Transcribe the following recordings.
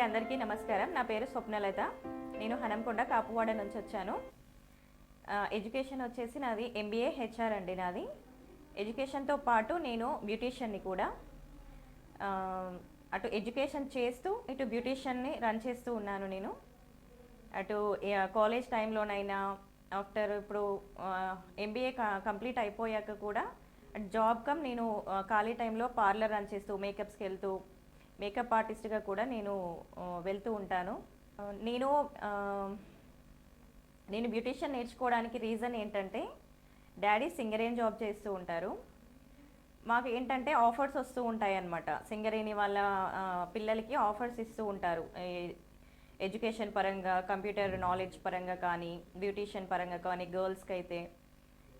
అండి అందరికీ నమస్కారం. నా పేరు స్వప్నలత. నేను హనంకొండ కాపువాడ నుంచి వచ్చాను. ఎడ్యుకేషన్ వచ్చేసి నాది ఎంబీఏ హెచ్ఆర్ అండి నాది. ఎడ్యుకేషన్తో పాటు నేను బ్యూటీషియన్ని కూడా. అటు ఎడ్యుకేషన్ చేస్తూ ఇటు బ్యూటీషియన్ని రన్ చేస్తూ ఉన్నాను నేను. అటు కాలేజ్ టైంలోనైనా ఆఫ్టర్ ఇప్పుడు ఎంబీఏ కంప్లీట్ అయిపోయాక కూడా జాబ్ కమ్ నేను ఖాళీ టైంలో పార్లర్ రన్ చేస్తూ మేకప్స్కి వెళ్తూ మేకప్ ఆర్టిస్ట్గా కూడా నేను వెళ్తూ ఉంటాను. నేను నేను బ్యూటీషియన్ నేర్చుకోవడానికి రీజన్ ఏంటంటే డాడీ సింగరేన్ జాబ్ చేస్తూ ఉంటారు. మాకు ఏంటంటే ఆఫర్స్ వస్తూ ఉంటాయి అన్నమాట సింగరేణి వాళ్ళ పిల్లలకి ఆఫర్స్ ఇస్తూ ఉంటారు. ఎడ్యుకేషన్ పరంగా కంప్యూటర్ నాలెడ్జ్ పరంగా కానీ బ్యూటీషియన్ పరంగా కానీ గర్ల్స్కి అయితే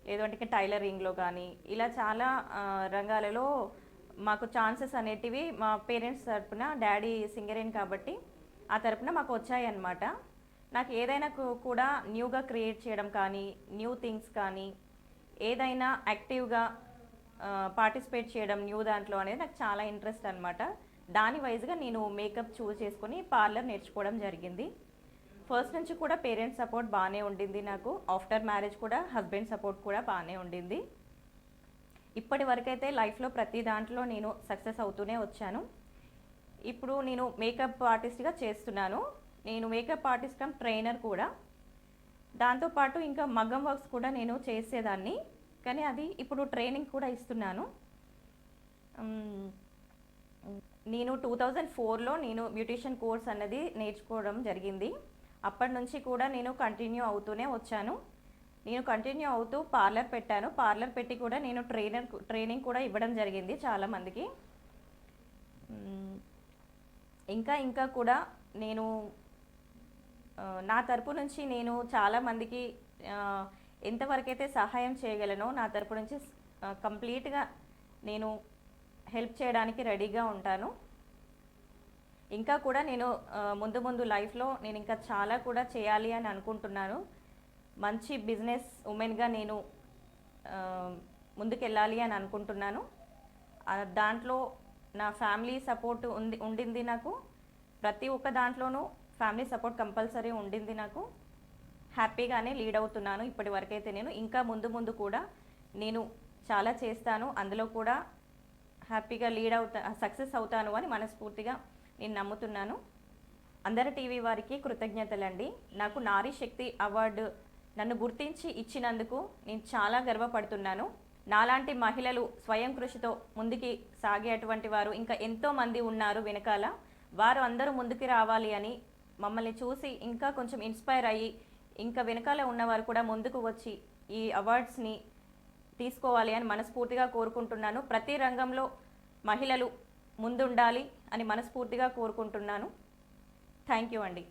లేదంటే టైలరింగ్లో కానీ ఇలా చాలా రంగాలలో మాకు ఛాన్సెస్ అనేటివి మా పేరెంట్స్ తరపున డాడీ సింగరేన్ కాబట్టి ఆ తరపున మాకు వచ్చాయి అన్నమాట నాకు ఏదైనా కూడా న్యూగా క్రియేట్ చేయడం కానీ న్యూ థింగ్స్ కానీ ఏదైనా యాక్టివ్గా పార్టిసిపేట్ చేయడం న్యూ దాంట్లో అనేది నాకు చాలా ఇంట్రెస్ట్ అనమాట దాని వైజ్గా నేను మేకప్ చూస్ చేసుకుని పార్లర్ నేర్చుకోవడం జరిగింది. ఫస్ట్ నుంచి కూడా పేరెంట్స్ సపోర్ట్ బాగానే ఉండింది నాకు. ఆఫ్టర్ మ్యారేజ్ కూడా హస్బెండ్ సపోర్ట్ కూడా బాగానే ఉండింది. ఇప్పటి వరకైతే లైఫ్లో ప్రతి దాంట్లో నేను సక్సెస్ అవుతూనే వచ్చాను. ఇప్పుడు నేను మేకప్ ఆర్టిస్ట్గా చేస్తున్నాను. నేను మేకప్ ఆర్టిస్ట్ కమ్ ట్రైనర్ కూడా. దాంతోపాటు ఇంకా మగ్గం వర్క్స్ కూడా నేను చేసేదాన్ని. కానీ అది ఇప్పుడు ట్రైనింగ్ కూడా ఇస్తున్నాను. నేను టూ థౌజండ్ ఫోర్లో నేను బ్యూటిషియన్ కోర్స్ అన్నది నేర్చుకోవడం జరిగింది. అప్పటి నుంచి కూడా నేను కంటిన్యూ అవుతూనే వచ్చాను. నేను కంటిన్యూ అవుతూ పార్లర్ పెట్టాను. పార్లర్ పెట్టి కూడా నేను ట్రైనర్ ట్రైనింగ్ కూడా ఇవ్వడం జరిగింది చాలామందికి ఇంకా ఇంకా కూడా నేను నా తరపు నుంచి నేను చాలా మందికి ఎంతవరకైతే సహాయం చేయగలనో నా తరపు నుంచి కంప్లీట్గా నేను హెల్ప్ చేయడానికి రెడీగా ఉంటాను. ఇంకా కూడా నేను ముందు ముందు లైఫ్లో నేను ఇంకా చాలా కూడా చేయాలి అని అనుకుంటున్నాను. మంచి బిజినెస్ ఉమెన్గా నేను ముందుకెళ్ళాలి అని అనుకుంటున్నాను. దాంట్లో నా ఫ్యామిలీ సపోర్ట్ ఉంది ఉండింది నాకు. ప్రతి ఒక్క దాంట్లోనూ ఫ్యామిలీ సపోర్ట్ కంపల్సరీ ఉండింది నాకు. హ్యాపీగానే లీడ్ అవుతున్నాను ఇప్పటి వరకైతే నేను. ఇంకా ముందు ముందు కూడా నేను చాలా చేస్తాను. అందులో కూడా హ్యాపీగా లీడ్ అవుతా సక్సెస్ అవుతాను అని మనస్ఫూర్తిగా నేను నమ్ముతున్నాను. అందరి టీవీ వారికి కృతజ్ఞతలండి. నాకు నారీ శక్తి అవార్డు నన్ను గుర్తించి ఇచ్చినందుకు నేను చాలా గర్వపడుతున్నాను. నాలాంటి మహిళలు స్వయం కృషితో ముందుకి సాగేటువంటి వారు ఇంకా ఎంతో మంది ఉన్నారు వెనకాల. వారు అందరూ ముందుకు రావాలి అని మమ్మల్ని చూసి ఇంకా కొంచెం ఇన్స్పైర్ అయ్యి ఇంకా వెనకాల ఉన్నవారు కూడా ముందుకు వచ్చి ఈ అవార్డ్స్ని తీసుకోవాలి అని మనస్ఫూర్తిగా కోరుకుంటున్నాను. ప్రతి రంగంలో మహిళలు ముందుండాలి అని మనస్ఫూర్తిగా కోరుకుంటున్నాను. థ్యాంక్ యూ అండి.